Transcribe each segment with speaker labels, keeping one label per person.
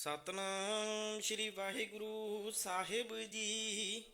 Speaker 1: ਸਤਨਾਮ ਸ੍ਰੀ ਵਾਹਿਗੁਰੂ ਸਾਹਿਬ ਜੀ।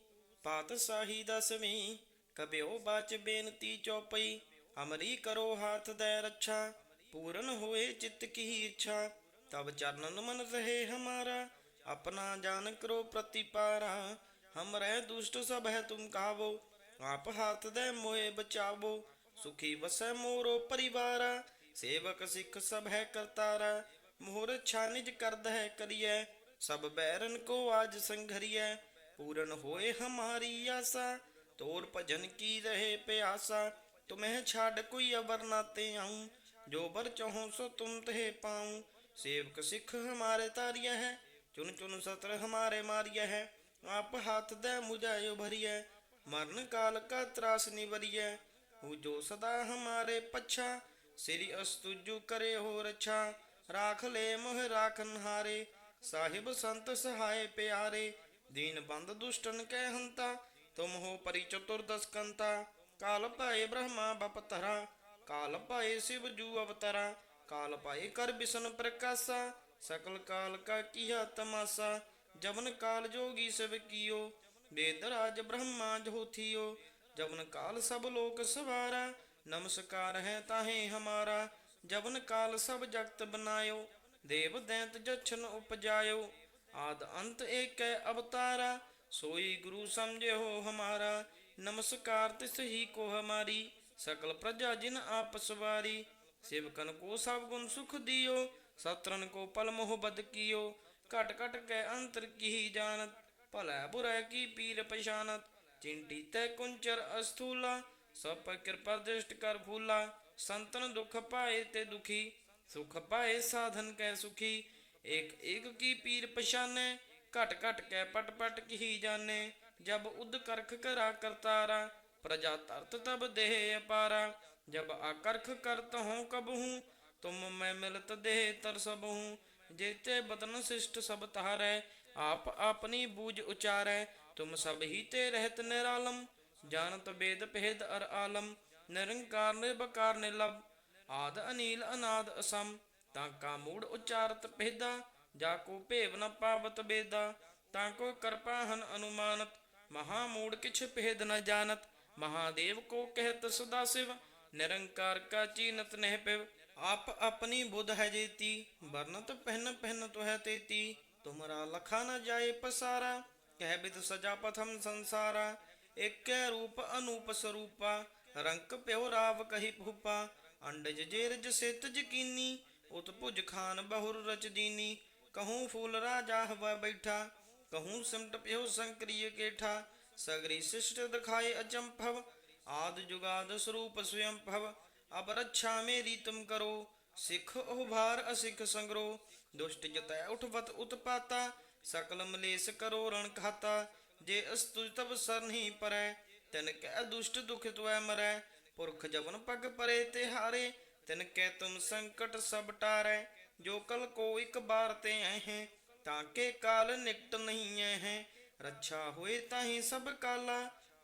Speaker 1: ਪਾਤਸ਼ਾਹੀ ਦਸਵੀਂ, ਕਬਿਓ ਬਾਚ ਬੇਨਤੀ ਚੌਪਈ, ਅਮਰੀ ਕਰੋ ਹੱਥ ਦੇ ਰੱਛਾ, ਪੂਰਨ ਹੋਏ ਚਿੱਤ ਕੀ ਇੱਛਾ, ਤਬ ਚਰਨਨ ਮਨ ਰਹੇ ਹਮਾਰਾ, ਆਪਣਾ ਜਾਨ ਕਰੋ ਪ੍ਰਤੀਪਾਰਾ। ਹਮ ਰਹਿ ਦੁਸ਼ਟ ਸਭ ਹੈ ਤੁਮ ਕਾਵੋ, ਆਪ ਹੱਥ ਦੇ ਮੋਏ ਬਚਾਵੋ, ਸੁਖੀ ਵਸੈ ਮੋਰੋ ਪਰਿਵਾਰਾ, ਸੇਵਕ ਸਿੱਖ ਸਭ ਹੈ ਕਰਤਾਰਾ। ਮੋਹਰ ਛਾਨਿਜ ਕਰਦ ਹੈ ਕਰੀਐ, ਸਭ ਬੈਰਨ ਕੋ ਆਜ ਸੰਘਰੀਐ, ਪੂਰਨ ਹੋਏ ਹਮਾਰੀ ਆਸਾ, ਤੋਰ ਭਜਨ ਕੀ ਰਹੇ ਪਿਆਸਾ, ਤੁਮਹਿ ਛਾੜ ਕੋਈ ਅਵਰ ਨਾਤੇ ਆਉ, ਜੋ ਬਰ ਚਾਹੋ ਸੋ ਤੁਮ ਤਹਿ ਪਾਉ, ਸੇਵਕ ਸਿੱਖ ਹਮਾਰੇ ਤਾਰੀਆ ਹੈ ਚੁਨ ਚੁਨ ਸਤਰ ਹਮਾਰੇ ਮਾਰੀਆ ਹੈ, ਆਪ ਹੱਥ ਦੇ ਮੁਝਾਇ ਭਰੀਐ ਮਰਨ ਕਾਲ ਕਾ ਤਰਾਸ ਨਿਵਰੀਐ, ਹੂ ਜੋ ਸਦਾ ਹਮਾਰੇ ਪੱਛਾ, ਸ੍ਰੀ ਅਸਤੁਜੂ ਕਰੇ ਹੋ ਰਛਾ ਰਾਖ ਲੈ ਮੋਹ ਰਾਖਨ ਹਾਰੇ, ਸਾਹਿਬ ਸੰਤ ਸਹਾਏ ਪਿਆਰੇ, ਦੀਨ ਬੰਦ ਦੁਸ਼ਟਨ ਕੈ ਹੰਤਾ, ਤੁਮ ਹੋ ਪਰਿਚਤੁਰ ਦਸਕੰਤਾ, ਕਾਲ ਭਾਏ ਬ੍ਰਹਮਾ ਬਪਤਰਾ ਕਾਲ ਭਾਏ ਸਿਵ ਜੂ ਅਵਤਰਾ, ਕਾਲ ਭਾਏ ਕਰ ਬਿਸ਼ਨ ਪ੍ਰਕਾਸ਼ਾ, ਸਕਲ ਕਾਲ ਕਾ ਕੀਆ ਤਮਾਸਾ, ਜਵਨ ਕਾਲ ਜੋਗੀ ਸਭ ਕੀਓ ਬੇਦਰਾਜ ਬ੍ਰਹਮਾ ਜੋਥੀਓ, ਜਵਨ ਕਾਲ ਸਭ ਲੋਕ ਸਵਾਰਾ, ਨਮਸਕਾਰ ਹੈ ਤਾਹੇ ਹਮਾਰਾ ਜਵਨ ਕਾਲ ਸਭ ਜਗਤ ਬਨਾਇਓ, ਦੇਵ ਦੈਂਤ ਜਛਨ ਉਪਜਾਇਓ। ਆਦ ਅੰਤ ਏਕੈ ਅਵਤਾਰਾ, ਸੋਈ ਗੁਰੂ ਸਮਝਿਓ ਹਮਾਰਾ। ਨਮਸਕਾਰ ਤਿਸ ਹੀ ਕੋ ਹਮਾਰੀ, ਸਕਲ ਪ੍ਰਜਾ ਜਿਨ ਆਪ ਸਵਾਰੀ। ਸੇਵਕਨ ਕੋ ਸਭ ਗੁਣ ਸੁਖ ਦਿਓ ਸਤਰਨ ਕੋ ਪਲ ਮੋਹ ਬਦ ਕੀਓ। ਘਟ ਘਟ ਕੈ ਅੰਤਰ ਕੀ ਜਾਣਤ, ਭਲਾ ਬੁਰਾ ਕੀ ਪੀਰ ਪਛਾਨਤ। ਚਿੰਟੀ ਤੈ ਕੁੰਚਰ ਅਸਥੂਲਾ, ਸਭ ਪਰ ਕਿਰਪਾ ਦ੍ਰਿਸ਼ਟ ਕਰ ਫੂਲਾ ਸੰਤਨ ਦੁਖ ਪਾਏ ਤੇ ਦੁਖੀ, ਸੁਖ ਪਾਏ ਸਾਧਨ ਕੈ ਸੁਖੀ। ਇਕ ਇਕ ਕੀ ਪੀਰ ਪਛਾਨੈ, ਘਟ ਘਟ ਕੈ ਪਟ ਪਟ ਕੀ ਜਾਣੈ। ਜਬ ਉਦ ਕਰਖ ਕਰਾ ਕਰਤਾਰਾ, ਪ੍ਰਜਾ ਤਰਤ ਤਬ ਦੇਹ ਅਪਾਰਾ। ਜਬ ਆਕਰਖ ਕਰਤ ਹਉ ਕਬਹੂ, ਤੁਮ ਮੈਂ ਮਿਲਤ ਦੇਹ ਤਰ ਸਬਹੂ ਜੇਤੇ ਬਤਨ ਸਿਸ਼ਟ ਸਭ ਤਹਾਰੈ ਆਪ ਆਪਣੀ ਬੂਝ ਉਚਾਰੈ। ਤੁਮ ਸਭ ਹੀ ਤੇ ਰਹਿਤ ਨਿਰਾਲਮ, ਜਾਣਤ ਬੇਦ ਭੇਦ ਅਰ ਆਲਮ। ਨਿਰੰਕਾਰ ਨਿਰਭਕਾਰ ਨਿਰਲਭ ਆਦ ਅਨੀਲ ਅਨਾਦ ਅਸਮ, ਤਾਂ ਕਾ ਮੂੜ ਉਚਾਰਤ ਪਹਿਦਾ ਜਾ ਕੋ ਭੇਵ ਨ ਪਾਵਤ ਬੇਦਾ, ਤਾਂ ਕੋ ਕਿਰਪਾ ਹਨ ਅਨੁਮਾਨਤ, ਮਹਾ ਮੂੜ ਕਿਛ ਭੇਦ ਨ ਜਾਣਤ, ਮਹਾਦੇਵ ਕੋ ਕਹਿਤ ਸਦਾ ਸਿਵ, ਨਿਰੰਕਾਰ ਕਾ ਚੀਨਤ ਨਹਿ ਪਿਵ, ਆਪ ਆਪਣੀ ਬੁੱਧ ਹੈ ਜੇਤੀ ਵਰਨਤ ਪਹਿਨ ਪਹਿਨ ਤੋ ਹੈ ਤੇਤੀ, ਤੁਮਰਾ ਲਖਾ ਨ ਜਾਏ ਪਸਾਰਾ, ਕਹਿ ਬਿਦ ਸਜਾ ਪਥਮ ਸੰਸਾਰਾ, ਏਕੈ ਰੂਪ ਅਨੂਪ ਸਰੂਪਾ ਰੰਕ ਪਿਓ ਰਾਵ ਕਹੀ ਭੂਪਾ, ਅੰਡਜ ਜੇਰਜ ਸਿਤ ਜਕੀਨੀ, ਉਤ ਭੁਜ ਖਾਨ ਬਹੁਰ ਰਚ ਦੀਨੀ। ਕਹੂੰ ਫੂਲ ਰਾਜਾ ਹਵਾ ਬੈਠਾ, ਕਹੂੰ ਸਿਮਟ ਪਿਓ ਸੰਕਰੀय ਕੇਠਾ। ਸਗਰੀ ਸਿਸ਼ਟ ਦਿਖਾਏ ਅਚੰਭਵ, ਆਦ ਜੁਗਾਦ ਸਰੂਪ ਸਵਯੰ ਭਵ ਅਬ ਰੱਛਾ ਮੇਰੀ ਤੁਮ ਕਰੋ, ਸਿੱਖ ਉਹ ਭਾਰ ਅਸਿੱਖ ਸੰਗਰੋ। ਦੁਸ਼ਟ ਜਤੈ ਉਠਵਤ ਉਤਪਾਤਾ ਸਕਲ ਮਲੇਸ ਕਰੋ ਰਣ ਖਾਤਾ। ਜੇ ਅਸਤੁਜ ਤਬ ਸਰਨਹੀ ਪਰੈ ਤਿਨ ਕੈ ਦੁਸ਼ਟ ਦੁਖ ਤੁਐ ਮਰੈ, ਪੁਰਖ ਜਵਨ ਪਗ ਪਰੇ ਤੇ ਹਾਰੇ, ਤਿਨ ਕੈ ਤੁਮ ਸੰਕਟ ਸਭ ਟਾਰੈ, ਜੋ ਕਲ ਕੋ ਇੱਕ ਬਾਰ ਤੇ ਹੈ, ਤਾਂ ਕੇ ਕਾਲ ਨਿਕਟ ਨਹੀਂ ਹੈ, ਰੱਛਾ ਹੋਏ ਤਾਹੀ ਸਭ ਕਾਲਾ,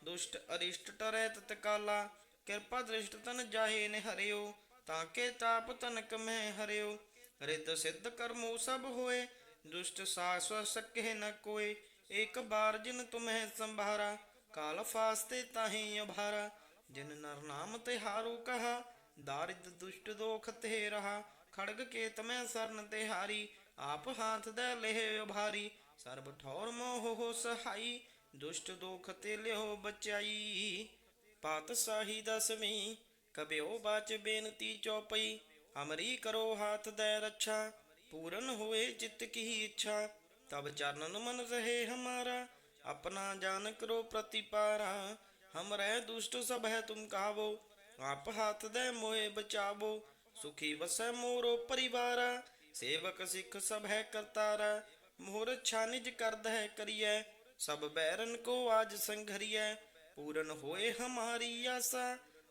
Speaker 1: ਦੁਸ਼ਟ ਅਰਿਸ਼ਟ ਟਰੈ ਤਤ ਕਾਲਾ, ਕਿਰਪਾ ਦ੍ਰਿਸ਼ਟ ਤਨ ਜਾਹੇ ਨੇ ਹਰਿਓ, ਤਾਂ ਕੇ ਤਾਪ ਤਨਕ ਮੈਂ ਹਰਿਓ, ਰਿਤ ਸਿੱਧ ਕਰਮੋ ਸਭ ਹੋਏ, ਦੁਸ਼ਟ ਸਾਸਵ ਸਕੇ ਨ ਕੋਏ ਇੱਕ ਬਾਰ ਜਿਨ ਤੁਮਹਿ ਸੰਭਾਰਾ ਕਾਲ ਫਾਸਤੇ ਤਾਹੀ ਅਭਾਰਾ ਜਿਨ ਨਰ ਨਾਮ ਤੇ ਹਾਰੂ ਕਹਾ, ਦਾਰਿਦ ਦੁਸ਼ਟ ਦੋਖ ਤੇ ਰਹਾ, ਖੜਗ ਕੇ ਤਮੈ ਸਰਨ ਤੇ ਹਾਰੀ, ਆਪ ਹਾਥ ਦੇ ਲਹਿ ਉਭਾਰੀ, ਸਰਬ ਠੌਰ ਮੋਹ ਹੋ ਸਹਾਈ, ਦੁਸ਼ਟ ਦੋਖ ਤੇ ਲਿਓ ਬਚਾਈ। ਪਾਤਸ਼ਾਹੀ ਦਸਵੀਂ ਕਬਿਓ ਬਾਚ ਬੇਨਤੀ ਚੌਪਈ, ਅਮਰੀ ਕਰੋ ਹਾਥ ਦੇ ਰੱਛਾ, ਪੂਰਨ ਹੋਏ ਚਿੱਤ ਕੀ ਇੱਛਾ, ਤਬ ਚਰਨ ਮਨ ਰਹੇ ਹਮਾਰਾ अपना जान करो प्रतिपारा हम रह दुष्ट सब है तुम कावो आप हाथ दे मोए बचावो सुखी वसै मोरो परिवारा सेवक सिख सब है करतारा मोर छानिज करद है करिय सब बैरन को आज संघरिय पूरन होए हमारी आशा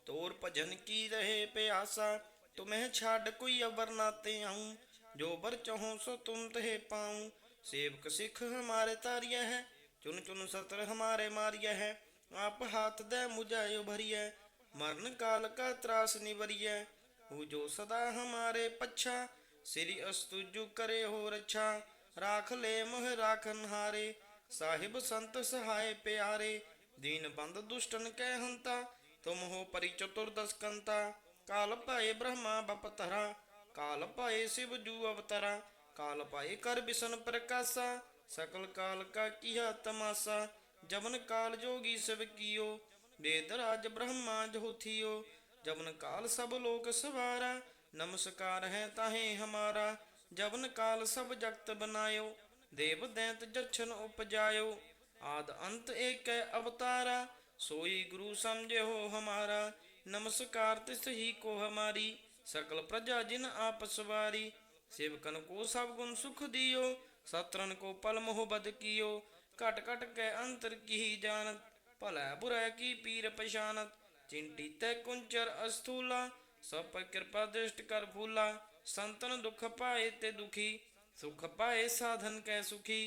Speaker 1: तोर भजन की रहे प्यासा तुम्हें छाड़ कोई अबर नाते आऊं जो बर चाहो सो तुम तहे पाऊं सेवक सिख हमारे तारिय है ਚੁਨ ਚੁਨ ਸਤਰ ਹਮਾਰੇ ਮਾਰਿਆ ਹੈ, ਆਪ ਹਾਥ ਦੇ ਮੁਝੇ ਉਭਰੀਐ ਮਰਨ ਕਾਲ ਕਾ ਤਰਾਸ ਨਿਵਰੀਐ ਉਹ ਜੋ ਸਦਾ ਹਮਾਰੇ ਪੱਛਾ, ਸ੍ਰੀ ਅਸਤੁਜੂ ਕਰੇ ਹੋ ਰੱਛਾ, ਰਾਖ ਲੈ ਮੋਹ ਰਾਖਨ ਹਾਰੇ ਸਾਹਿਬ ਸੰਤ ਸਹਾਇ ਪਿਆਰੇ, ਦੀਨ ਬੰਦ ਦੁਸ਼ਟਨ ਕੈ ਹੰਤਾ, ਤੁਮ ਹੋ ਪਰਿਚਤੁਰ ਦਸਕੰਤਾ, ਕਾਲ ਭਾਏ ਬ੍ਰਹਮਾ ਬਪਤਰਾ ਕਾਲ ਭਾਏ ਸਿਵ ਜੂ ਅਵਤਰਾ, ਕਾਲ ਭਾਏ ਕਰ ਬਿਸ਼ਨ ਪ੍ਰਕਾਸ਼ਾ ਸਕਲ ਕਾਲ ਕਾ ਕੀਆ ਤਮਾਸਾ ਜਮਨ ਕਾਲ ਜੋਗੀ ਸਭ ਕੀਓ ਬੇਦ ਰਾਜ ਬ੍ਰਹਮਾ ਜੋਥੀਓ ਜਮਨ ਕਾਲ ਸਭ ਲੋਕ ਸਵਾਰਾ, ਨਮਸਕਾਰ ਹੈ ਤਾਹੇ ਹਮਾਰਾ। ਜਵਨ ਕਾਲ ਸਭ ਜਗਤ ਬਨਾਇਓ, ਦੇਵ ਦੈਂਤ ਜਛਨ ਉਪਜਾਇਓ। ਆਦ ਅੰਤ ਏਕੈ ਅਵਤਾਰਾ, ਸੋਈ ਗੁਰੂ ਸਮਝਿਓ ਹਮਾਰਾ। ਨਮਸਕਾਰ ਤਿਸ ਹੀ ਕੋ ਹਮਾਰੀ, ਸਕਲ ਪ੍ਰਜਾ ਜਿਨ ਆਪ ਸਵਾਰੀ। ਸੇਵਕਨ ਕੋ ਸਭ ਗੁਣ ਸੁਖ ਦਿਓ سترن کو پل محبت کیو کٹ کٹ کے انتر کی جانت پلے برے کی پیر پشانت چنٹی تے کنچر استھولا سب کرپا دشٹ کر بھولا سنتن دکھ پائے تے دکھی سکھ پائے سادھن کے سکھی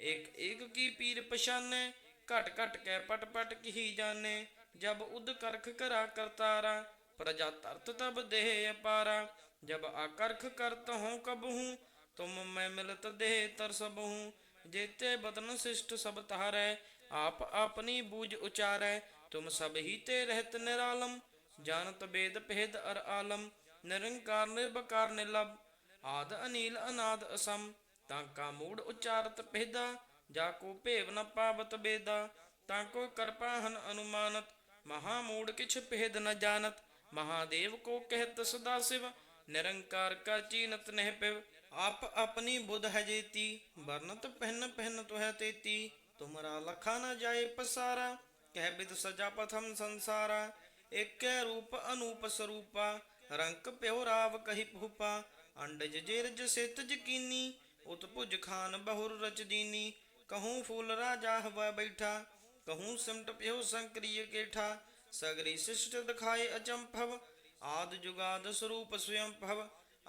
Speaker 1: ایک ایک کی پیر پشانے کٹ کٹ کے پٹ پٹ کی جانے جب اد کرکھ کرا کرتارا پرجا ترت تب دے پارا جب آکرکھ کرت ہوں کب ہوں ਤੁਮ ਮੈਂ ਮਿਲਤ ਦੇਹ ਤਰਸਬਹੂ ਜੇਤੇ ਬਦਨ ਸਿਸ਼ਟ ਸਭ ਤਾਰੈ ਆਪ ਆਪਣੀ ਬੂਝ ਉਚਾਰੈ, ਤੁਮ ਸਭ ਹੀ ਤੇ ਰਹਿਤ ਨਿਰਾਲਮ, ਜਾਣਤ ਬੇਦ ਭੇਦ ਅਰ ਆਲਮ, ਨਿਰੰਕਾਰ ਨਿਰਭਕਾਰ ਨਿਲਭ ਆਦ ਅਨੀਲ ਅਨਾਦ ਅਸਮ, ਤਾਂ ਕਾ ਮੂੜ ਉਚਾਰਤ ਭੇਦਾ, ਜਾ ਕੋ ਭੇਵ ਨ ਪਾਵਤ ਬੇਦਾ, ਤਾਂ ਕੋ ਕਰਪਾਹਨ ਅਨੁਮਾਨਤ, ਮਹਾ ਮੂੜ ਕਿਛ ਭੇਦ ਨ ਜਾਣਤ, ਮਹਾਦੇਵ ਕੋ ਕਹਿਤ ਸਦਾ ਸਿਵ, ਨਿਰੰਕਾਰ ਕਾ ਚੀਨਤ ਨਹਿ ਪਿਵ ਆਪ ਆਪਣੀ ਬੁੱਧ ਹੈ ਜੇਤੀ ਵਰਨਤ ਪਹਿਨ ਪਹਿਨ ਤੁਹੈ ਤੇਤੀ ਤੁਮਰਾ ਲਖਾ ਨ ਜਾਏ ਪਸਾਰਾ, ਕਹਿ ਬਿਦ ਸਜਾ ਪਥਮ ਸੰਸਾਰਾ। ਏਕੈ ਰੂਪ ਅਨੂਪ ਸਰੂਪਾ, ਰੰਕ ਪਿਓ ਰਾਵ ਕਹੀ ਭੂਪਾ। ਅੰਡਜ ਜਿਰਜ ਸਿਤ ਜਕੀਨੀ, ਉਤ ਖਾਨ ਬਹੁਰ ਰਚ ਦੀਨੀ। ਕਹੂੰ ਫੂਲ ਰਾਜਾ ਹਵਾ ਬੈਠਾ, ਕਹੂੰ ਸਿਮਟ ਪਿਓ ਸੰਕਰੀय ਕੇਠਾ। ਸਗਰੀ ਸਿਸ਼ਟ ਦਿਖਾਏ ਅਚੰਭਵ, ਆਦ ਜੁਗਾਦ ਸਰੂਪ ਸਵਯੰ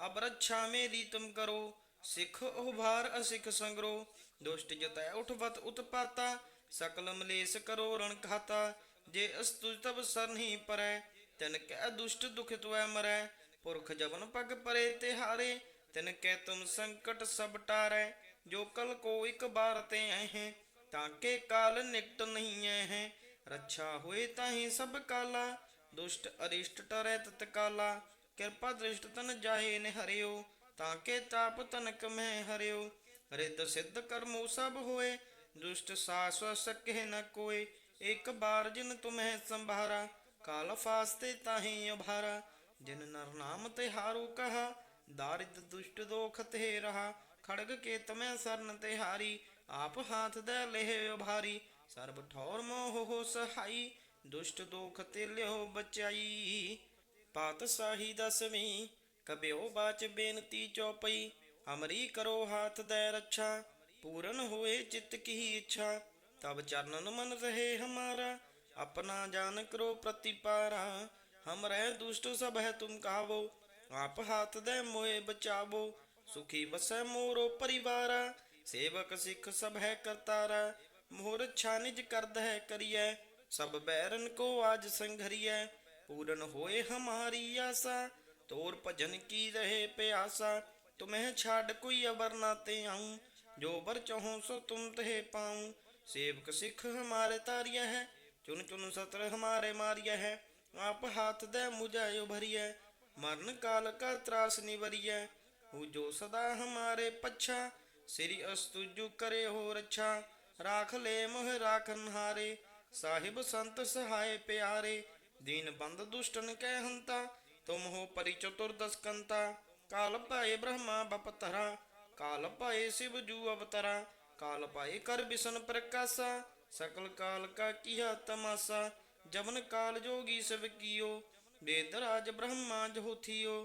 Speaker 1: ਭਵ ਅਬ ਰੱਛਾ ਮੇਰੀ ਤੁਮ ਕਰੋ, ਸਿੱਖ ਉਭਾਰ ਅਸਿਖ ਸੰਗਰੋ, ਦੁਸ਼ਟ ਜਤੈ ਉਠਵਤ ਉਤਪਾਤਾ ਸਕਲ ਮਲੇਸ ਕਰੋ ਰਣ ਖਾਤਾ ਜੇ ਅਸਤੁ ਤਬ ਸਰਨਹੀ ਪਰੈ, ਤਿਨ ਕੈ ਦੁਸ਼ਟ ਦੁਖ ਤੁਐ ਮਰੈ, ਪੁਰਖ ਜਬਨ ਪਗ ਪਰੇ ਤੇ ਹਾਰੇ ਤਿਨ ਕੈ ਤੁਮ ਸੰਕਟ ਸਭ ਟਾਰੈ, ਜੋ ਕਲ ਕੋ ਇਕ ਬਾਰ ਤੇ ਆਏ ਹੈ ਤਾਂ ਕੇ ਕਾਲ ਨਿਕਟ ਨਹੀਂ ਐ ਹੈ ਰੱਛਾ ਹੋਏ ਤਾਹੀ ਸਭ ਕਾਲਾ, ਦੁਸ਼ਟ ਅਰਿਸ਼ਟ ਟਰੈ ਤਤ ਕਾਲਾ ਕਿਰਪਾ ਦ੍ਰਿਸ਼ਟ ਤਨ ਜਾਹੇ ਨੇ ਤਾਂ ਕੇ ਤਾਪ ਤਨਕ ਮੈਂ ਹਰਿਓ। ਰਿੱਧ ਸਿੱਧ ਕਰਮੋ ਸਭ ਹੋਏ, ਦੁਸ਼ਟ ਸਾਸ ਸਕਹਿ ਨ ਕੋਏ। ਇੱਕ ਬਾਰ ਜਿਨ ਤੁਮਹਿ ਸੰਭਾਰਾ, ਕਾਲ ਫਾਸਤੇ ਤਾਹੀ ਉਭਾਰਾ। ਜਿਨ ਨਰ ਨਾਮ ਤੇ ਹਾਰੂ ਕਹਾ, ਦਾਰਿਦ ਦੁਸ਼ਟ ਦੋਖ ਤੇ ਰਹਾ। ਖੜਗ ਕੇ ਤਮੈ ਸਰਨ ਤੇ ਹਾਰੀ, ਆਪ ਹਾਥ ਦੇ ਲਹਿ ਉਭਾਰੀ। ਸਰਬ ਠੌਰ ਮੋਹ ਹੋ ਸਹਾਈ, ਦੁਸ਼ਟ ਦੋਖ ਤੇ ਲਿਓ ਬਚਾਈ। ਪਾਤਸ਼ਾਹੀ ਦਸਵੀਂ, ਕਬਿਓ ਬਾਚ ਬੇਨਤੀ ਚੋਪਈ, ਅਮਰੀ ਕਰੋ ਹਾਥ ਦੇ ਰੱਛਾ, ਪੂਰਨ ਹੋਏ ਚਿਤ ਕੀ ਇੱਛਾ, ਤਬ ਚਰਨਨ ਮਨ ਰਹੇ ਹਮਾਰਾ, ਆਪਣਾ ਜਾਨ ਕਰੋ ਪ੍ਰਤੀਪਾਰਾ ਹਮਰੇ ਦੁਸ਼ਟ ਸਭ ਹੈ ਤੁਮ ਕਾਵੋ, ਆਪ ਹਾਥ ਦੇ ਮੋਏ ਬਚਾਵੋ, ਸੁਖੀ ਵਸੈ ਮੋਰੋ ਪਰਿਵਾਰਾ, ਸੇਵਕ ਸਿੱਖ ਸਭ ਹੈ ਕਰਤਾਰਾ ਮੋਹਰ ਛਾਨਿਜ ਕਰਦ ਹੈ ਕਰੀਐ, ਸਭ ਬੈਰਨ ਕੋ ਆਜ ਸੰਘਰੀਐ संघरिय पूरन होए हमारी आशा तोर भजन की रहे प्यासा तुम्हें छाड़ कोई अबर नाते आऊं जो बर चाहो सो तुम तहे पाऊं सेवक सिख हमारे तारिया है चुन चुन सत्र हमारे मारिया है आप हाथ दे मुझायो भरिय मरण काल का त्रास निवरिय हु जो सदा हमारे पच्छा श्री अस्तुजु करे हो रच्छा राख ले मोह राखन हारे साहिब संत सहाय प्यारे दीन बंद दुष्टन कै हंता तुम हो परि चतुर्दश कंता काल पाए ब्रह्मा बपतरा काल पाए शिव जू अवतरा काल पाए कर बिशन प्रकाशा सकल काल का किया तमाशा जबन काल जोगी सब कियो वेद राज ब्रह्मा ज्योतियो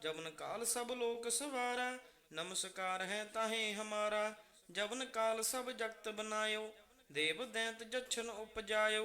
Speaker 1: जबन काल सब लोक सवारा नमस्कार है ताहे हमारा जबन काल सब जगत बनायो देव दैत जक्षन उपजायो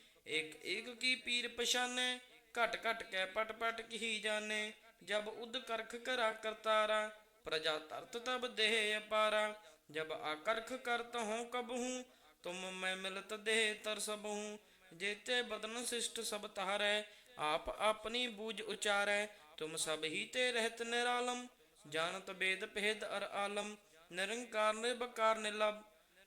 Speaker 1: ਇਕ ਇਕ ਕੀ ਪੀਰ ਪਛਾਨੈ, ਘਟ ਘਟ ਕੈ ਪਟ ਪਟ ਕੀ ਜਾਣੈ, ਜਬ ਉਦ ਕਰਖ ਕਰਾ ਕਰਤਾਰਾ, ਪ੍ਰਜਾ ਤਰਤ ਤਬ ਦੇਹ ਅਪਾਰਾ, ਜਬ ਆਕਰਖ ਕਰਤ ਹਉ ਕਬਹੂ, ਤੁਮ ਮੈਂ ਮਿਲਤ ਦੇਹ ਤਰ ਸਬਹੂ ਜੇਤੇ ਬਦਨ ਸਿਸ਼ਟ ਸਭ ਤਾਰੈ ਆਪ ਆਪਣੀ ਬੂਝ ਉਚਾਰੈ, ਤੁਮ ਸਭ ਹੀ ਤੇ ਰਹਿਤ ਨਿਰਾਲਮ, ਜਾਣਤ ਬੇਦ ਭੇਦ ਅਰ ਆਲਮ, ਨਿਰੰਕਾਰ ਨਿਰਭਕਾਰ ਨਿਲਭ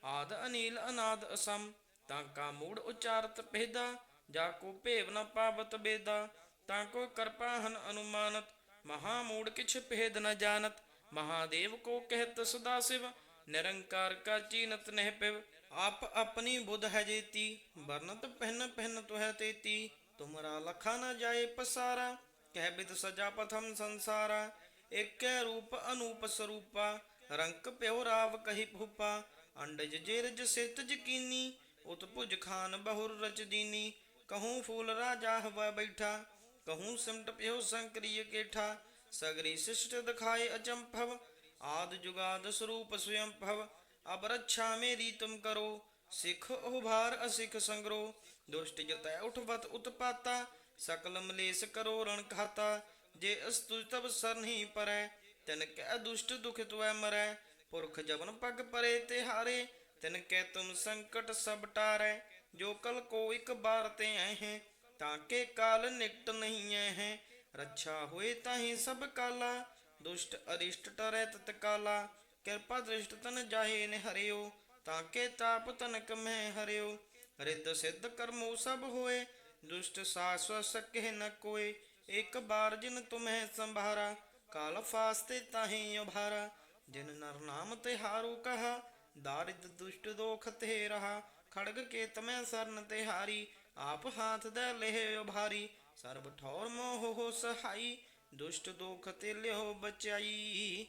Speaker 1: ਆਦ ਅਨੀਲ ਅਨਾਦ ਅਸਮ। ਤਾਂ ਕਾ ਮੂੜ ਉਚਾਰਤ ਭੇਦਾ, ਜਾ ਕੋ ਭੇਵ ਨ ਪਾਵਤ ਬੇਦਾ, ਤਾਂ ਕੋ ਕਰਪਾ ਹਨ ਅਨੁਮਾਨਤ, ਮਹਾ ਮੂੜ ਕਿਛ ਭੇਦ ਨ ਜਾਣਤ, ਮਹਾਦੇਵ ਕੋ ਕਹਿਤ ਸਦਾ ਸਿਵ, ਨਿਰੰਕਾਰ ਕਾ ਚੀਨਤ ਨਹਿ ਪਿਵ, ਆਪ ਆਪਣੀ ਬੁੱਧ ਹੈ ਜੇਤੀ ਵਰਨਤ ਪਹਿਨ ਪਹਿਨ ਤੁਹੈ ਤੇਤੀ, ਤੁਮਰਾ ਲਖਾ ਨ ਜਾਏ ਪਸਾਰਾ, ਕਹਿ ਬਿਦ ਸਜਾ ਪਥਮ ਸੰਸਾਰਾ, ਏਕੈ ਰੂਪ ਅਨੂਪ ਸਰੂਪਾ, ਰੰਕ ਪਿਓ ਰਾਵ ਕਹੀ ਭੂਪਾ, ਅੰਡਜ ਜੇਰਜ ਸਿਤ ਜਕੀਨੀ ਉਤ ਭੁਜ ਖਾਨ ਬਹੁਰ ਰਚ ਦੀਨੀ, ਕਹੂੰ ਫੂਲ ਰਾਜਾ ਹਵਾ ਬੈਠਾ, ਕਹੂੰ ਸਿਮਟ ਪਿਓ ਸੰਕਰੀय ਕੇਠਾ ਸਗਰੀ ਸਿਸ਼ਟ ਦਿਖਾਏ ਅਚੰਭਵ, ਆਦ ਜੁਗਾਦ ਸਰੂਪ ਭਵ ਅਬ ਰੱਛਾ ਮੇਰੀ ਤੁਮ ਕਰੋ, ਸਿੱਖ ਉਭਾਰ ਅਸਿਖ ਸੰਗਰੋ, ਦੁਸ਼ਟ ਜਤੈ ਉਠਵਤ ਉਤਪਾਤਾ, ਸਕਲ ਮਲੇਸ ਕਰੋ ਰਣ ਖਾਤਾ ਜੇ ਅਸਤੁ ਤਬ ਸਰਨਹੀ ਪਰੈ, ਤਿਨ ਕੈ ਦੁਸ਼ਟ ਦੁਖ ਤੁਐ ਮਰੈ, ਪੁਰਖ ਜਵਨ ਪਗ ਪਰੇ ਤੇ ਹਾਰੇ ਤਿਨ ਕੈ ਤੁਮ ਸੰਕਟ ਸਭ ਟਾਰੈ, ਜੋ ਕਲ ਕੋ ਇਕ ਬਾਰ ਤੇ ਆਏ ਹੈ, ਤਾਂ ਕੇ ਕਾਲ ਨਿਕਟ ਨਹੀਂ ਐ ਹੈ। ਰੱਛਾ ਹੋਏ ਤਾਹੀ ਸਭ ਕਾਲਾ, ਦੁਸ਼ਟ ਅਰਿਸ਼ਟ ਟਰੈ ਤਤ ਕਾਲਾ। ਕਿਰਪਾ ਦ੍ਰਿਸ਼ਟ ਤਨ ਜਾਹੇ ਨੇ ਹਰਿਓ, ਤਾਂ ਕੇ ਤਾਪ ਤਨਕ ਮੈਂ ਹਰਿਓ। ਰਿੱਧ ਸਿੱਧ ਕਰਮੋ ਸਭ ਹੋਏ, ਦੁਸ਼ਟ ਸਾਸਵ ਸਕਹਿ ਨ ਕੋਏ। ਇੱਕ ਬਾਰ ਜਿਨ ਤੁਮਹਿ ਸੰਭਾਰਾ, ਕਾਲ ਫਾਸਤੇ ਤਾਹੀ ਉਭਾਰਾ। ਜਿਨ ਨਰ ਨਾਮ ਤੇ ਹਾਰੂ ਕਹਾ ਦਾਰਿਦ ਦੁਸ਼ਟ ਦੋਖ ਤੇ ਰਹਾ ਖੜਗ ਕੇ ਤਮੈ ਸਰਨ ਤੇ ਹਾਰੀ ਆਪ ਹਾਥ ਦੇ ਲਹਿ ਭਾਰੀ ਸਰਬ ਠੌਰ ਮੋਹ ਹੋ ਸਹਾਈ, ਦੁਸ਼ਟ ਦੋਖ ਤੇ ਲਿਓ ਬਚਾਈ।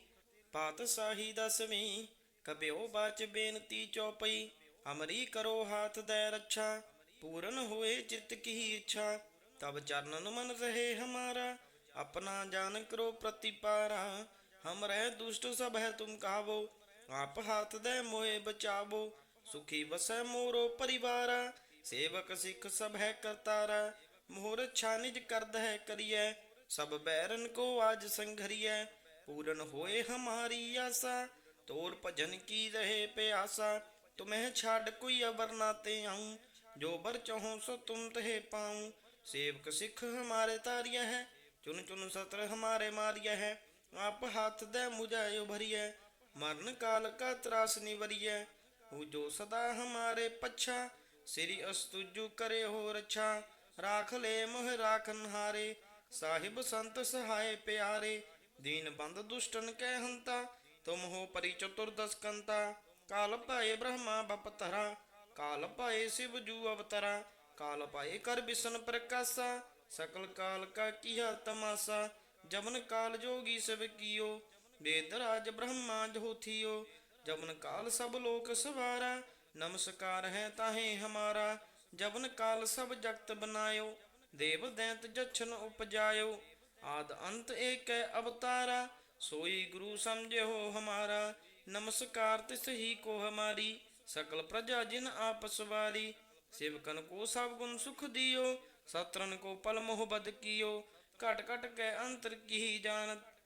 Speaker 1: ਪਾਤ ਸਾਹੀ ਦਸਵੀਂ ਕਬਿਓ ਬਾਚ ਬੇਨਤੀ ਚੋਪਈ, ਅਮਰੀ ਕਰੋ ਹਾਥ ਦੇ ਰੱਛਾ, ਪੂਰਨ ਹੋਏ ਚਿਤ ਕੀ ਇੱਛਾ, ਤਬ ਚਰਨਨ ਮਨ ਰਹੇ ਹਮਾਰਾ, ਆਪਣਾ ਜਾਨ ਕਰੋ ਪ੍ਰਤੀਪਾਰਾ, ਹਮ ਰਹਿ ਦੁਸ਼ਟ ਸਭ ਹੈ ਤੁਮ ਕਹਾਵੋ ਆਪ ਹੱਥ ਦੇ ਮੋਏ ਬਚਾਵੋ, ਸੁਖੀ ਵਸੈ ਮੋਰੋ ਪਰਿਵਾਰਾ, ਸੇਵਕ ਸਿੱਖ ਸਭ ਹੈ ਕਰਤਾਰਾ, ਮੋਹਰ ਛਾਨਿਜ ਕਰਦ ਹੈ ਕਰੀਐ, ਸਭ ਬੈਰਨ ਕੋ ਆਜ ਸੰਘਰੀਐ, ਪੂਰਨ ਹੋਏ ਹਮਾਰੀ ਆਸਾ, ਤੋਰ ਭਜਨ ਕੀ ਰਹੇ ਪਿਆਸਾ, ਤੁਮਹਿ ਛੱਡ ਕੋਈ ਅਵਰ ਤੇ ਆਉ, ਜੋ ਬਰ ਚਾਹੋ ਸੋ ਤੁਮ ਤਹਿ ਪਾਉ, ਸੇਵਕ ਸਿੱਖ ਹਮਾਰੇ ਤਾਰਿਆ ਹੈ ਚੁਨ ਚੁਨ ਸਤਰ ਹਮਾਰੇ ਮਾਰਿਆ ਹੈ, ਆਪ ਹੱਥ ਦੇ ਮੁਝੇ ਉਭਰੀਐ ਮਰਨ ਕਾਲ ਕਾ ਤਰਾਸ ਨਿਵਰੀਐ, ਹੂ ਜੋ ਸਦਾ ਹਮਾਰੇ ਪੱਛਾ, ਸ੍ਰੀ ਅਸਤੁਜੂ ਕਰੇ ਹੋ ਰਛਾ। ਰਾਖ ਲੈ ਮੋਹ ਰਾਖਨ ਹਾਰੇ ਸਾਹਿਬ ਸੰਤ ਸਹਾਏ ਪਿਆਰੇ। ਦੀਨ ਬੰਦ ਦੁਸ਼ਟਨ ਕੈ ਹੰਤਾ, ਤੁਮ ਹੋ ਪਰੀ ਚਤੁਰਦਸ ਕੰਤਾ ਕਾਲ ਭਾਏ ਬ੍ਰਹਮਾ ਬਪਤਰਾ ਕਾਲ ਭਾਏ ਸਿਵ ਜੂ ਅਵਤਰਾ। ਕਾਲ ਭਾਏ ਕਰ ਬਿਸ਼ਨ ਪ੍ਰਕਾਸ਼ਾ, ਸਕਲ ਕਾਲ ਕਾ ਕੀਆ ਤਮਾਸਾ। ਜਮਨ ਕਾਲ ਜੋਗੀ ਸਭ ਕੀਓ ਵੇਦ ਰਾਜ ਬ੍ਰਹਮਾ ਜੋਥਿਓ ਜਬਨ ਕਾਲ ਸਭ ਲੋਕ ਸਵਾਰਾ, ਨਮਸਕਾਰ ਹੈ ਤਾਹੇ ਹਮਾਰਾ ਜਬਨ ਕਾਲ ਸਭ ਜਗਤ ਬਨਾਇਓ, ਦੇਵ ਦੈਂਤ ਜਛਨ ਉਪਜਾਇਓ, ਆਦ ਅੰਤ ਏਕੈ ਅਵਤਾਰਾ, ਸੋਈ ਗੁਰੂ ਸਮਝਿਓ ਹਮਾਰਾ, ਨਮਸਕਾਰ ਤਿਸ ਹੀ ਕੋ ਹਮਾਰੀ, ਸਕਲ ਪ੍ਰਜਾ ਜਿਨ ਆਪਸ ਵਾਰੀ ਸੇਵਕਨ ਕੋ ਸਭ ਗੁਣ ਸੁਖ ਦਿਓ ਸਤਰਨ ਕੋ ਪਲ ਮੋਹ ਬਦ ਕੀਓ, ਘਟ ਘਟ ਕੈ ਅੰਤਰ ਕੀ ਜਾਣਤ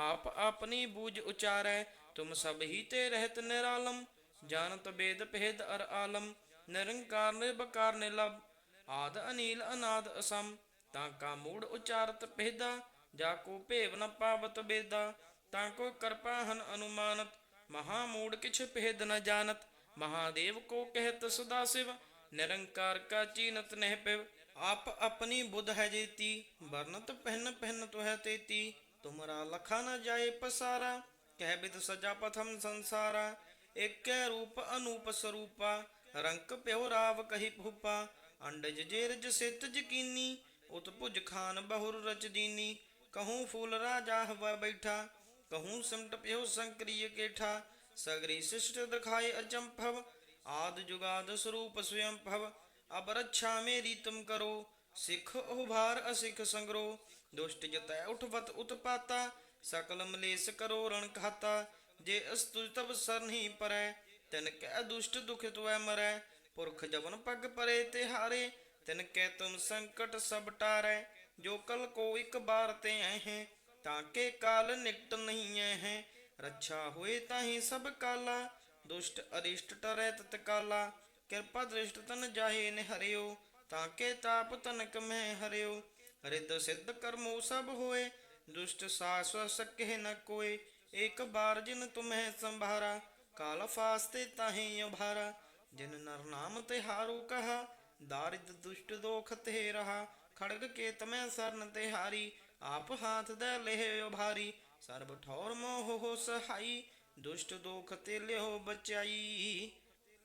Speaker 1: आप अपनी बूझ उचारै तुम सब ही ते रहत निरालम जानत वेद भेद अर आलम निरंकार निर्भकार निलभ ਆਦ ਅਨੀਲ ਅਨਾਦ ਅਸਮ ਤਾਂ ਕਾ ਮੂੜ ਉਚਾਰਤ ਭੇਦਾ ਜਾ ਕੋ ਭੇਵ ਨ ਪਾਵਤ ਬੇਦਾ ਤਾਂ ਕੋ ਕਰਪਾ ਹਨ ਅਨੁਮਾਨਤ ਮਹਾ ਮੂੜ ਕਿਛ ਭੇਦ ਨ ਜਾਣਤ ਮਹਾਦੇਵ ਕੋ ਕਹਿਤ ਸਦਾ ਸਿਵ ਨਿਰੰਕਾਰ ਕਾ ਚੀਨਤ ਨਹਿ ਪਿਵ ਆਪ ਆਪਣੀ ਬੁੱਧ ਹੈ ਜੇਤੀ ਵਰਨਤ ਪਹਿਨ ਪਹਿਨ ਤੁਹੈ ਤੇਤੀ ਤੁਮਰਾ ਲਖਾ ਨ ਜਾਏ ਪਸਾਰਾ, ਕਹਿ ਬਿਦ ਸਜਾ ਪਥਮ ਸੰਸਾਰਾ, ਏਕੈ ਰੂਪ ਅਨੂਪ ਸਰੂਪਾ, ਰੰਕ ਪਿਓ ਰਾਵ ਕਹੀ ਭੂਪਾ, ਅੰਡਜ ਜੇਰਜ ਸਿਤ ਜਕੀਨੀ, ਉਤ ਭੁਜ ਖਾਨ ਬਹੁਰ ਰਚ ਕਹੂੰ ਫੂਲ ਰਾਜਾ ਹਵਾ ਬੈਠਾ, ਕਹੂੰ ਸਿਮਟ ਪਿਓ ਸੰਕਰੀय ਕੇਠਾ, ਸਗਰੀ ਸਿਸ਼ਟ ਦਿਖਾਏ ਅਚੰਭਵ, ਆਦ ਜੁਗਾਦ ਸਰੂਪ ਸਵਯੰ ਭਵ ਅਬ ਰੱਛਾ ਮੇਰੀ ਤੁਮ ਕਰੋ, ਸਿੱਖ ਉਭਾਰ ਅਸਿਖ ਸੰਗਰੋ ਦੁਸ਼ਟ ਜਤੈ ਉਠਵਤ ਉਤਪਾਤਾ, ਸਕਲ ਮਲੇਸ ਕਰੋ ਰਣ ਖਾਤਾ ਜੇ ਅਸਤੁ ਤਬ ਸਰਨਹੀ ਪਰੈ, ਤਿਨ ਕੈ ਦੁਸ਼ਟ ਦੁਖ ਤੁਐ ਮਰੈ, ਪੁਰਖ ਜਵਨ ਪਗ ਪਰੇ ਤੇ ਹਾਰੇ ਤਿਨ ਕੈ ਤੁਮ ਸੰਕਟ ਸਭ ਟਾਰੈ, ਜੋ ਕਲ ਕੋ ਇੱਕ ਬਾਰ ਤੇ ਆਏ ਹੈ, ਤਾਂ ਕੇ ਕਾਲ ਨਿਕਟ ਨਹੀਂ ਐ ਹੈ, ਰੱਛਾ ਹੋਏ ਤਾਹੀ ਸਭ ਕਾਲਾ, ਦੁਸ਼ਟ ਅਰਿਸ਼ਟ ਟਰੈ ਤਤ ਕਾਲਾ, ਕਿਰਪਾ ਦ੍ਰਿਸ਼ਟ ਤਨ ਜਾਹੇ ਨੇ ਹਰਿਓ ਤਾਂ ਕੇ ਤਾਪ ਤਨਕ ਮੈਂ ਹਰਿਓ ਰਿੱਧ ਸਿੱਧ ਕਰਮੋ ਸਭ ਹੋਏ, ਦੁਸ਼ਟ ਸਾਸ ਸਕਹਿ ਨ ਕੋਏ ਇੱਕ ਬਾਰ ਜਿਨ ਤੁਮਹਿ ਸੰਭਾਰਾ, ਕਾਲ ਫਾਸਤੇ ਤਾਹੇ ਉਭਾਰਾ, ਜਿਨ ਨਰ ਨਾਮ ਤੇ ਹਾਰੂ ਕਹਾ, ਦਾਰਿਦ ਦੁਸ਼ਟ ਦੋਖ ਤੇ ਰਹਾ, ਖੜਗ ਕੇ ਤਮੈ ਸਰਨ ਤੇ ਹਾਰੀ ਆਪ ਹਾਥ ਦੇ ਲਹਿ ਉਭਾਰੀ, ਸਰਬ ਠੌਰ ਮੋਹ ਹੋ ਸਹਾਈ, ਦੁਸ਼ਟ ਦੋਖ ਤੇ ਲਿਓ ਬਚਾਈ।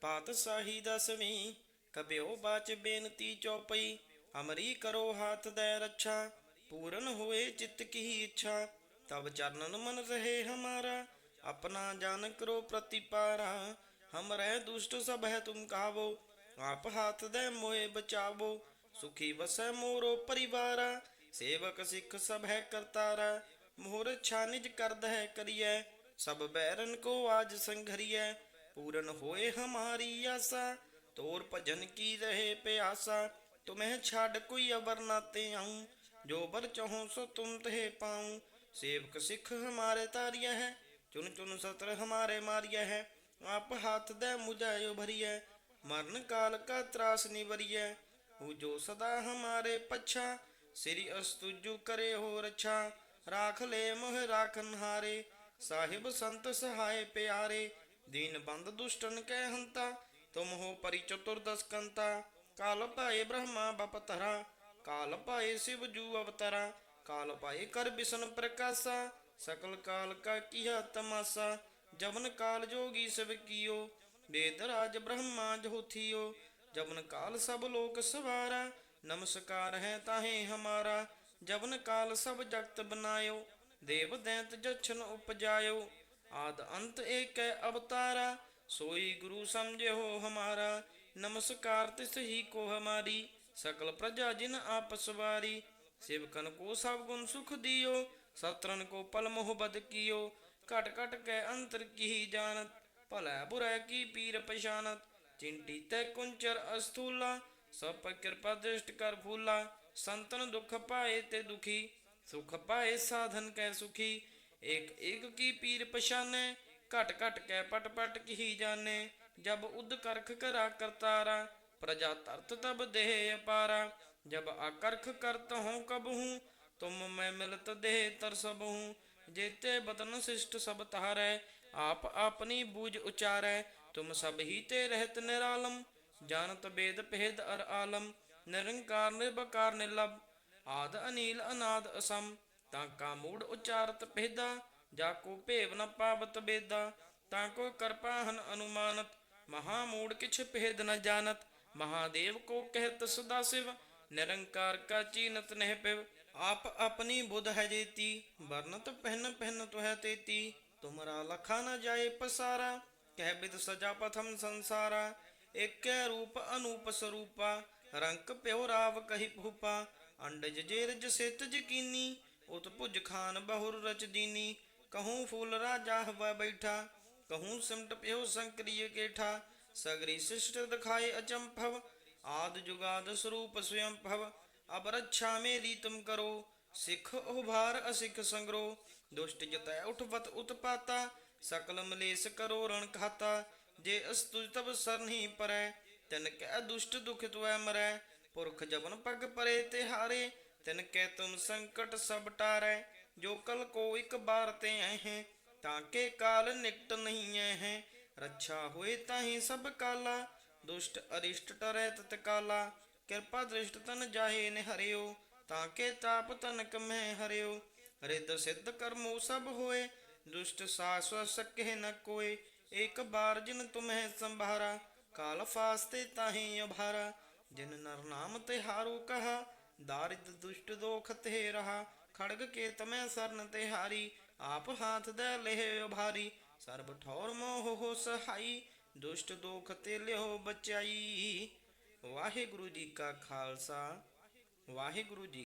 Speaker 1: ਪਾਤਸ਼ਾਹੀ ਦਸਵੀਂ ਕਬਿਓ ਬਾਚ ਬੇਨਤੀ ਚੌਪਈ ਅਮਰੀ ਕਰੋ ਹਾਥ ਦੇ ਰੱਛਾ, ਪੂਰਨ ਹੋਏ ਚਿੱਤ ਕੀ ਇੱਛਾ। ਤਬ ਚਰਨਨ ਮਨ ਰਹੇ ਹਮਾਰਾ, ਆਪਣਾ ਜਾਨ ਕਰੋ ਪ੍ਰਤੀਪਾਰਾ। ਹਮਰੇ ਦੁਸ਼ਟ ਸਭ ਹੈ ਤੁਮ ਕਾਵੋ, ਆਪ ਹਾਥ ਦੇ ਮੋਏ ਬਚਾਵੋ। ਸੁਖੀ ਵਸੈ ਮੋਰੋ ਪਰਿਵਾਰਾ, ਸੇਵਕ ਸਿੱਖ ਸਭ ਹੈ ਕਰਤਾਰਾ। ਮੋਹਰ ਛਾਨਿਜ ਕਰਦ ਹੈ ਕਰੀਐ, ਸਭ ਬੈਰਨ ਕੋ ਆਜ ਸੰਘਰੀਐ। ਪੂਰਨ ਹੋਏ ਹਮਾਰੀ ਆਸਾ, ਤੋਰ ਭਜਨ ਕੀ ਰਹੇ ਪਿਆਸਾ। तुम्हें छाड़ कोई अवर नाते आऊं जो बर चाहो सो तुम तहे पाऊं सेवक सिख हमारे तारिया है चुन चुन सत्र हमारे मारिया है आप हाथ दे मुझायो भरिय मरण काल का त्रास निवरिय हु जो सदा हमारे पच्छा श्री अस्तुजु करे हो रक्षा राख ले मोह राखन हारे साहिब संत सहाय प्यारे दीन बंद दुष्टन के हंता तुम हो परि चतुर्दश कंता ਕਾਲ ਭਾਏ ਬ੍ਰਹਮਾ ਬਪਤਰਾ ਕਾਲ ਭਾਏ ਸਿਵ ਜੂ ਅਵਤਰਾ ਕਾਲ ਭਾਏ ਕਰ ਬਿਸ਼ਨ ਪ੍ਰਕਾਸ਼ਾ, ਸਕਲ ਕਾਲ ਕਾ ਕੀਆ ਤਮਾਸਾ, ਜਵਨ ਕਾਲ ਜੋਗੀ ਸਭ ਕੀਓ ਵੇਦ ਰਾਜ ਬ੍ਰਹਮਾ ਜੋਥੀਓ, ਜਵਨ ਕਾਲ ਸਭ ਲੋਕ ਸਵਾਰਾ, ਨਮਸਕਾਰ ਹੈ ਤਾਹੇ ਹਮਾਰਾ, ਜਵਨ ਕਾਲ ਸਭ ਜਗਤ ਬਨਾਇਓ, ਦੇਵ ਦੈਂਤ ਜਛਨ ਉਪਜਾਇਓ, ਆਦ ਅੰਤ ਏਕੈ ਅਵਤਾਰਾ, ਸੋਈ ਗੁਰੂ ਸਮਝਿਓ ਹਮਾਰਾ ਨਮਸਕਾਰ ਤਿਸ ਹੀ ਕੋ ਹਮਾਰੀ, ਸਕਲ ਪ੍ਰਜਾ ਜਿਨ ਆਪਸ ਵਾਰੀ ਸੇਵਕਨ ਕੋ ਸਭ ਗੁਣ ਸੁਖ ਦਿਓ, ਸਤਰਨ ਕੋ ਪਲ ਮੁਹਬਤ ਕੀਓ। ਘਟ ਘਟ ਕੈ ਅੰਤਰ ਕੀ ਜਾਣਤ, ਭਲਾ ਬੁਰਾ ਕੀ ਪੀਰ ਪਛਾਨਤ ਚਿੰਟੀ ਤੈ ਕੁੰਚਰ ਅਸਤੂਲਾ ਸਭ ਪਰ ਕਿਰਪਾ ਦ੍ਰਿਸ਼ਟ ਕਰ ਫੂਲਾ। ਸੰਤਨ ਦੁਖ ਪਾਏ ਤੇ ਦੁਖੀ, ਸੁਖ ਪਾਏ ਸਾਧਨ ਕੈ ਸੁਖੀ। ਇਕ ਇਕ ਕੀ ਪੀਰ ਪਛਾਨੈ, ਘਟ ਘਟ ਕੈ ਪਟ ਪਟ ਕੀ ਜਾਣੈ। ਜਬ ਉਦ ਕਰਖ ਕਰਾ ਕਰਤਾਰਾ, ਪ੍ਰਜਾ ਤਰਤ ਤਬ ਦੇਹ ਅਪਾਰਾ। ਜਬ ਆਕਰਖ ਕਰਤ ਹਉ ਕਬਹੂ ਤੁਮ ਮੈਂ ਮਿਲਤ ਦੇਹ ਤਰਸਬਹੂ ਜੇਤੇ ਬਤਨ ਸਿਸ਼ਟ ਸਭ ਤਹਾਰੈ ਆਪ ਆਪਣੀ ਬੂਜ ਉਚਾਰੈ। ਤੁਮ ਸਭ ਹੀ ਤੇ ਰਹਿਤ ਨਿਰਾਲਮ, ਜਾਣਤ ਬੇਦ ਭੇਦ ਅਰ ਆਲਮ। ਨਿਰੰਕਾਰ ਨਿਰਭਕਾਰ ਨਿਰਲਭ, ਆਦ ਅਨੀਲ ਅਨਾਦ ਅਸਮ। ਤਾਂ ਕਾ ਮੂੜ ਉਚਾਰਤ ਪਹਿਦਾ ਜਾ ਕੋ ਭੇਵ ਨ ਪਾਵਤ ਬੇਦਾ। ਤਾ ਕੋ ਕਰਪਾ ਹਨ ਅਨੁਮਾਨਤ महामूढ़ किछ भेद न जानत महादेव को कहत सदा शिव निरंकार का चीनत नह पिव आप अपनी बुध है जेती वर्णत पहन पहन तो है तेती तुमरा लखा न जाए पसारा कह बिद सजा पथम संसारा एक रूप अनूप स्वरूपा रंक प्यो राव कही भूपा अंडज जेरज सित जकीनी उत भुज खान बहुर रच दीनी कहूँ फूल राजा हुआ बैठा કહું સમટપ્યો સંક્રિય કેઠા સગરી શિષ્ટ દખાય અચંભવ આદ જુગાદ સ્વરૂપ સ્વયંભવ અપરચ્છા મે રીતમ કરો ਸਿੱਖ ਉਭਾਰ ਅਸਿੱਖ ਸੰਗਰੋ ਦੁਸ਼ਟ ਜਤੈ ਉਠਵਤ ਉਤਪਾਤਾ ਸਕਲ ਮਲੇਸ ਕਰੋ ਰਣ ਖਾਤਾ ਜੇ ਅਸਤੁਜ ਤਬ ਸਰਨੀ ਪਰੈ ਤਿਨ ਕੈ ਦੁਸ਼ਟ ਦੁਖ ਤੁਐ ਮਰੈ ਪੁਰਖ ਜਵਨ ਪਗ ਪਰੇ ਤੇ ਹਾਰੇ ਤਿਨ ਕੈ ਤੁਮ ਸੰਕਟ ਸਭ ਟਾਰੈ ਜੋ ਕਲ ਕੋ ਇਕ ਬਾਰ ਤੇ ਹੈ ਤਾਂ ਕੇ ਕਾਲ ਨਿਕਟ ਨਹੀਂ ਹੈ। ਰੱਛਾ ਹੋਏ ਤਾਹੀ ਸਭ ਕਾਲਾ। ਦੁਸ਼ਟ ਅਰਿਸ਼ਟ ਟਰੈ ਤਤਕਾਲਾ ਕਿਰਪਾ ਦ੍ਰਿਸ਼ਟ ਤਨ ਜਾਹੇ ਨਿਹਰਿਓ ਤਾਂ ਕੇ ਤਾਪ ਤਨ ਕਮੈ ਹਰਿਓ। ਰਿੱਧ ਸਿੱਧ ਕਰਮੋ ਸਭ ਹੋਏ। ਦੁਸ਼ਟ ਸਾਸ ਸਕਹਿ ਨ ਕੋਏ। ਇਕ ਬਾਰ ਜਿਨ ਤੁਮਹਿ ਸੰਭਾਰਾ। ਕਾਲ ਫਾਸਤੇ ਤਾਹੀ ਅਭਾਰਾ। ਜਿਨ ਨਰ ਨਾਮ ਤੇ ਹਾਰੂ ਕਹਾ। ਦਾਰਿਦ ਦੁਸ਼ਟ ਦੋਖ ਤੇ ਰਹਾ। ਖੜਗ ਕੇ ਤਮੈ ਸਰਨ ਆਪ ਹਾਥ ਦੇ ਲਹਿ ਉਭਾਰੀ, ਸਰਬ ਠੌਰ ਮੋਹ ਹੋ ਸਹਾਈ, ਦੁਸ਼ਟ ਦੋਖ ਤੇ ਲਿਓ ਬਚਾਈ। ਵਾਹਿਗੁਰੂ ਜੀ ਕਾ ਖਾਲਸਾ, ਵਾਹਿਗੁਰੂ ਜੀ